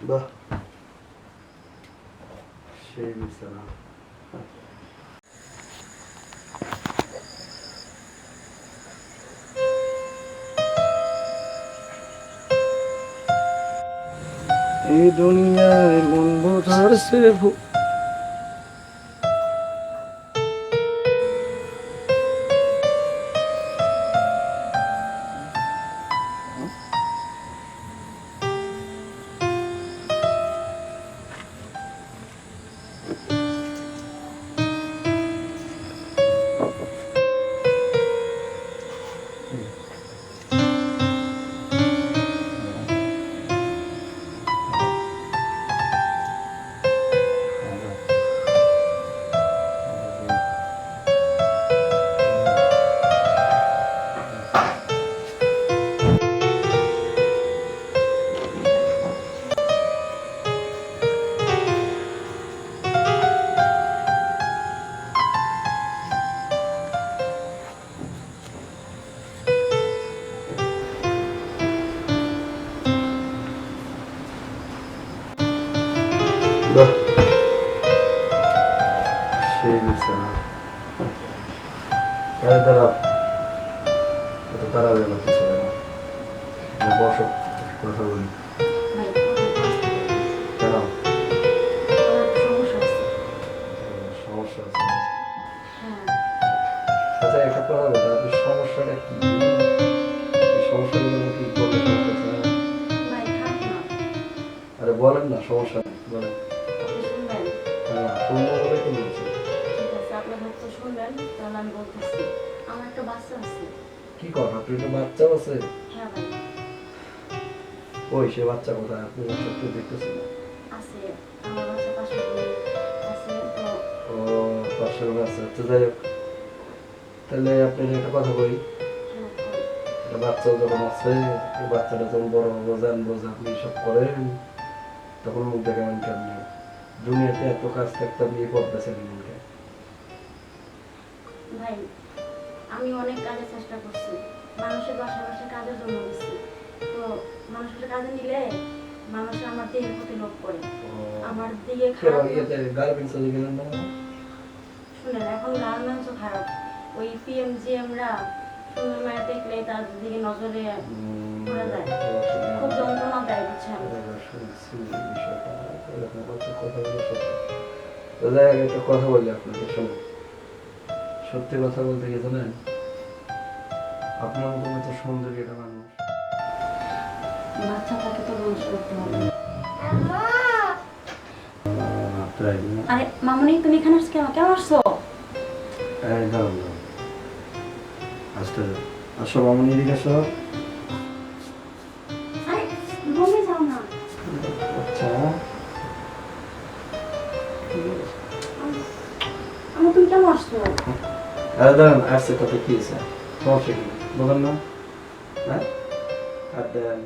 বাহ। সেই বিছানা এই দুনিয়ায় মন বোঝার সে Yeah. সেই বিছানা আরে দাঁড়াও এত তাড়াতাড়ি আমার কিছু না না, বসো কথা বলি আচ্ছা একটা কথা বলতে আপনি সমস্যাটা কি সমস্যাগুলো না আরে বলেন না সমস্যা নেই শুনব তো বলছি ঠিক আছে আপনার হয়তো শুনবেন তাহলে আমি বলতেছি আমার একটা বাচ্চা আছে। কি কর বাচ্চা আছে? হ্যাঁ ভাই। ওই সে বাচ্চা কোথায়? আপনি বাচ্চা তো দেখতেছেন না। আছে আমার বাচ্চা পাশে আছে ও পাঁচশো আছে। তো যাই হোক। তাহলে আপনি একটা কথা বলি। হ্যাঁ বাচ্চা যখন আছে বাচ্চাটা যখন বড় হব জানব যে আপনি সব করেন তখন মুখ দেখাবেন কেমনি? দুনিয়াতে এত কাজ থাকতে পথ বেছে নিলেন ভাই আমি অনেক কাজে চেষ্টা করছি। মানুষের বাসা বাসা কাজের জন্য দিচ্ছি তো মানুষের কাজে নিলে মানুষ আমার দেহের প্রতি লোভ করে। আমার দিকে খারাপ গার্মেন্টসে গেলেন না? শুনেন এখন গার্মেন্টসও খারাপ। ওই পিএমজিএমরা সুন্দর দেখলে তার দিকে নজরে উম, যায়। খুব যন্ত্রণা দেয় বুঝছেন এবার শুনছি বিষয়টা, এরকম একটা কথা বলি শুনুন সত্যি কথা বলতে কি জানেন আপনার মতো এত সুন্দরী একটা মানুষ বাচ্চাটাকে তো মানুষ করতে হবে? আরে মামনি তুমি এখানে আসছো কেন কেমন আসছো যাও। আসো মামনি এদিকে আসো। আচ্ছা। তুমি কেমন আসছো আরে দাঁড়ান আসছে তাতে কি আছে সমস্যা কি বলেন না। হ্যাঁ? আর দেন।